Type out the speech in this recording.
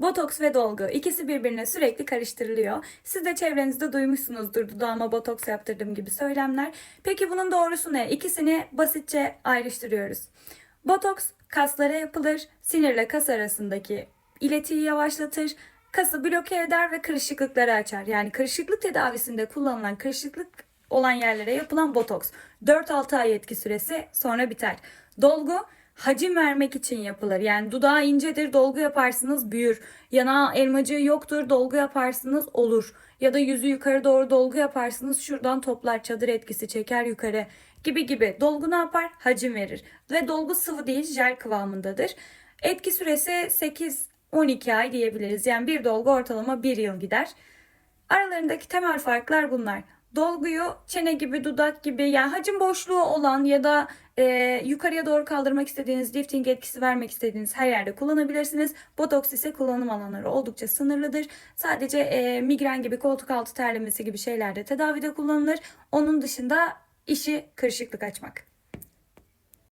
Botoks ve dolgu ikisi birbirine sürekli karıştırılıyor. Siz de çevrenizde duymuşsunuzdur dudağıma botoks yaptırdım gibi söylemler. Peki bunun doğrusu ne? İkisini basitçe ayrıştırıyoruz. Botoks kaslara yapılır, sinirle kas arasındaki iletiyi yavaşlatır, kası bloke eder ve kırışıklıkları açar. Yani kırışıklık tedavisinde kullanılan kırışıklık olan yerlere yapılan botoks. 4-6 ay etki süresi sonra biter. Dolgu hacim vermek için yapılır. Yani dudağı incedir, dolgu yaparsınız büyür. Yanağı elmacığı yoktur, dolgu yaparsınız olur. Ya da yüzü yukarı doğru dolgu yaparsınız, şuradan toplar, çadır etkisi çeker yukarı gibi gibi. Dolgu ne yapar? Hacim verir. Ve dolgu sıvı değil, jel kıvamındadır. Etki süresi 8-12 ay diyebiliriz. Yani bir dolgu ortalama 1 yıl gider. Aralarındaki temel farklar bunlar. Dolguyu çene gibi, dudak gibi yani hacim boşluğu olan ya da e, yukarıya doğru kaldırmak istediğiniz, lifting etkisi vermek istediğiniz her yerde kullanabilirsiniz. Botoks ise kullanım alanları oldukça sınırlıdır. Sadece e, migren gibi, koltuk altı terlemesi gibi şeylerde tedavide kullanılır. Onun dışında işi kırışıklık açmak.